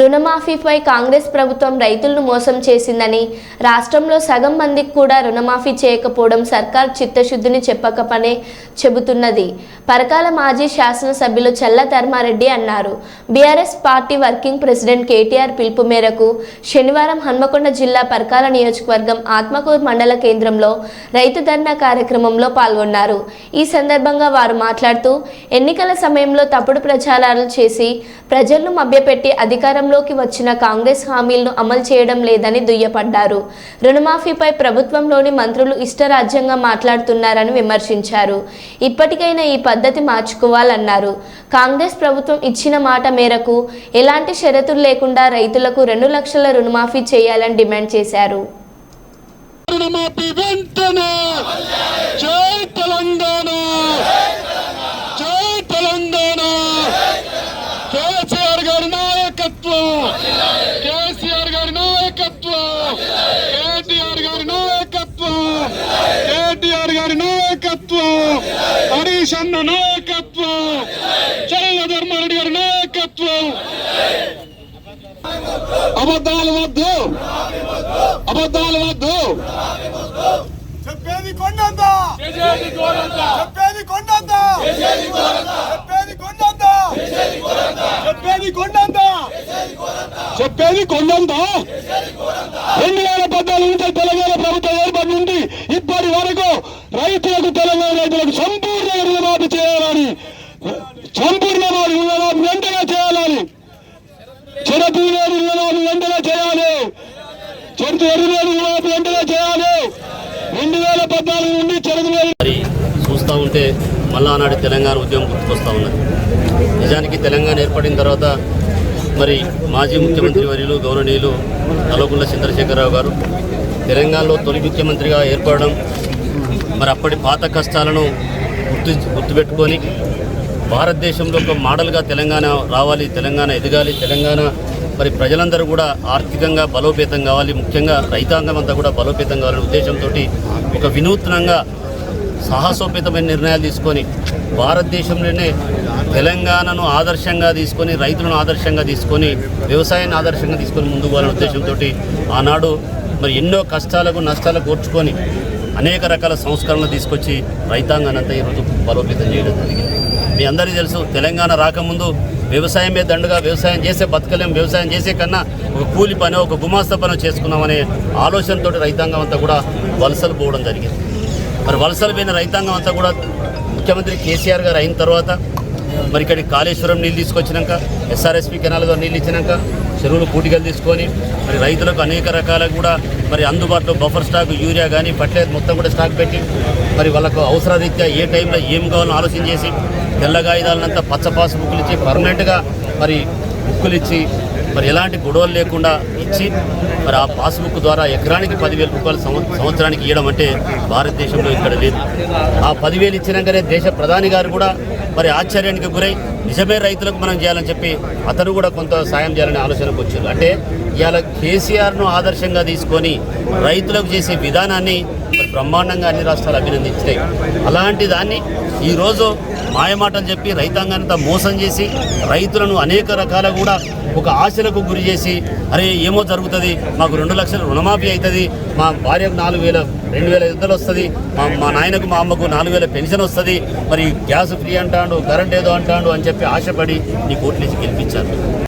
రుణమాఫీపై కాంగ్రెస్ ప్రభుత్వం రైతులను మోసం చేసిందని రాష్ట్రంలో సగం మందికి కూడా రుణమాఫీ చేయకపోవడం సర్కార్ చిత్తశుద్ధిని చెప్పకపనే చెబుతున్నది. పరకాల మాజీ శాసనసభ్యులు చల్ల ధర్మారెడ్డి అన్నారు. BRS party working president KTR పిలుపు మేరకు శనివారం హన్మకొండ జిల్లా పరకాల నియోజకవర్గం ఆత్మకూరు మండల కేంద్రంలో రైతు ధర్నా కార్యక్రమంలో పాల్గొన్నారు. ఈ సందర్భంగా వారు మాట్లాడుతూ ఎన్నికల సమయంలో తప్పుడు ప్రచారాలు చేసి ప్రజలను మభ్యపెట్టి అధికారం అధికారంలోకి వచ్చిన కాంగ్రెస్ హామీలను అమలు చేయడం లేదని దుయ్యపడ్డారు. రుణమాఫీపై ప్రభుత్వంలోని మంత్రులు ఇష్టరాజ్యంగా మాట్లాడుతున్నారని విమర్శించారు. ఇప్పటికైనా ఈ పద్ధతి మార్చుకోవాలన్నారు. కాంగ్రెస్ ప్రభుత్వం ఇచ్చిన మాట మేరకు ఎలాంటి షరతులు లేకుండా రైతులకు రెండు లక్షల రుణమాఫీ చేయాలని డిమాండ్ చేశారు రుణమాఫీ వెంటనే జై తెలంగాణ జై తెలంగాణ కేసీఆర్ గారి నాయకత్వం కేసీఆర్ గారి నాయకత్వం కేటీఆర్ గారి నాయకత్వం కేటీఆర్ గారి నాయకత్వం హరీష్ అన్న నాయకత్వం ధర్మారెడ్డి గారి నాయకత్వం. అబద్ధాలు వద్దు. అబద్ధాలు వద్దు. చెప్పేది కొండంతా. చెప్పేది కొండంతా. చెప్పేది కొండంతా. చెప్పేది కొండంతా. చెప్పేది కొండంతా. రెండు వేల పద్నాలుగు నుంచి తెలంగాణ ప్రభుత్వం ఇప్పటి రైతులకు తెలంగాణ రైతులకు సంపూర్ణ రుణమాఫీ చేయాలని సంపూర్ణ రుణమాఫీ వెంటనే చేయాలని చెరపూల రుణమాఫీ వెంటనే చేయాలి చెరుకు ఎరువుల రుణమాఫీ వెంటనే చేయాలి. రెండు వేల పద్నాలుగు నుండి చెరుకు మరి చూస్తూ ఉంటే మళ్ళా ఆనాటి తెలంగాణ ఉద్యమం గుర్తుకొస్తూ ఉన్నది. నిజానికి తెలంగాణ ఏర్పడిన తర్వాత మరి మాజీ ముఖ్యమంత్రి వర్యులు గౌరవనీయులు నల్లగొండ చంద్రశేఖరరావు గారు తెలంగాణలో తొలి ముఖ్యమంత్రిగా ఏర్పడడం మరి అప్పటి పాత కష్టాలను గుర్తు గుర్తుపెట్టుకొని భారతదేశంలో ఒక మోడల్గా తెలంగాణ రావాలి తెలంగాణ ఎదగాలి తెలంగాణ మరి ప్రజలందరూ కూడా ఆర్థికంగా బలోపేతం కావాలి ముఖ్యంగా రైతాంగం అంతా కూడా బలోపేతం కావాలనే ఉద్దేశంతో ఒక వినూత్నంగా సాహసోపేతమైన నిర్ణయాలు తీసుకొని భారతదేశంలోనే తెలంగాణను ఆదర్శంగా తీసుకొని రైతులను ఆదర్శంగా తీసుకొని వ్యవసాయాన్ని ఆదర్శంగా తీసుకొని ముందుకు పోవాలనే ఉద్దేశంతో ఆనాడు మరి ఎన్నో కష్టాలకు నష్టాలకు ఓర్చుకొని అనేక రకాల సంస్కరణలు తీసుకొచ్చి రైతాంగానంతా ఈరోజు బలోపేతం చేయడం జరిగింది. మీ అందరికీ తెలుసు తెలంగాణ రాకముందు వ్యవసాయమే దండుగా వ్యవసాయం చేసే బతకలేం వ్యవసాయం చేసే కన్నా ఒక కూలి పని ఒక గుమాస్త పని చేసుకున్నామనే ఆలోచనతో రైతాంగం అంతా కూడా వలసలు పోవడం జరిగింది. మరి వలసలు పోయిన రైతాంగం అంతా కూడా ముఖ్యమంత్రి కేసీఆర్ గారు అయిన తర్వాత మరి ఇక్కడికి కాళేశ్వరం నీళ్ళు తీసుకొచ్చినాక ఎస్ఆర్ఎస్పి కెనాల్ గారు నీళ్ళు ఇచ్చినాక చెరువులు పూటికలు తీసుకొని మరి రైతులకు అనేక రకాల కూడా మరి అందుబాటులో బఫర్ స్టాక్ యూరియా కానీ ఫర్టిలైజర్ మొత్తం కూడా స్టాక్ పెట్టి మరి వాళ్ళకు అవసరరీత్యా ఏ టైంలో ఏం కావాలో ఆలోచన చేసి తెల్ల కాగితాలనంతా పచ్చ బుక్కులు ఇచ్చి పర్మనెంట్గా మరి బుక్కులు ఇచ్చి మరి ఎలాంటి గొడవలు లేకుండా ఇచ్చి మరి ఆ పాస్బుక్ ద్వారా ఎకరానికి పదివేల రూపాయలు సంవత్సరానికి ఇవ్వడం అంటే భారతదేశంలో ఇక్కడ లేదు. ఆ పదివేలు ఇచ్చినాకనే దేశ ప్రధాని గారు కూడా మరి ఆశ్చర్యానికి గురై నిజమే రైతులకు మనం చేయాలని చెప్పి అతను కూడా కొంత సాయం చేయాలనే ఆలోచనకు వచ్చారు. అంటే ఇవాళ కేసీఆర్ను ఆదర్శంగా తీసుకొని రైతులకు చేసే విధానాన్ని బ్రహ్మాండంగా అన్ని రాష్ట్రాలు అభినందించినాయి. అలాంటి దాన్ని ఈరోజు మాయమాటలు చెప్పి రైతాంగానంతా మోసం చేసి రైతులను అనేక రకాల కూడా ఒక ఆశలకు గురి చేసి అరే ఏమో జరుగుతుంది మాకు రెండు లక్షల రుణమాఫీ అవుతుంది మా భార్యకు నాలుగు వేల రెండు వేల ఇద్దరు వస్తుంది మా మా నాయనకు మా అమ్మకు నాలుగు వేల పెన్షన్ వస్తుంది మరి గ్యాస్ ఫ్రీ అంటాడు కరెంట్ ఏదో అంటాడు అని చెప్పి ఆశపడి నీ కోట్లేసి గెలిపించారు.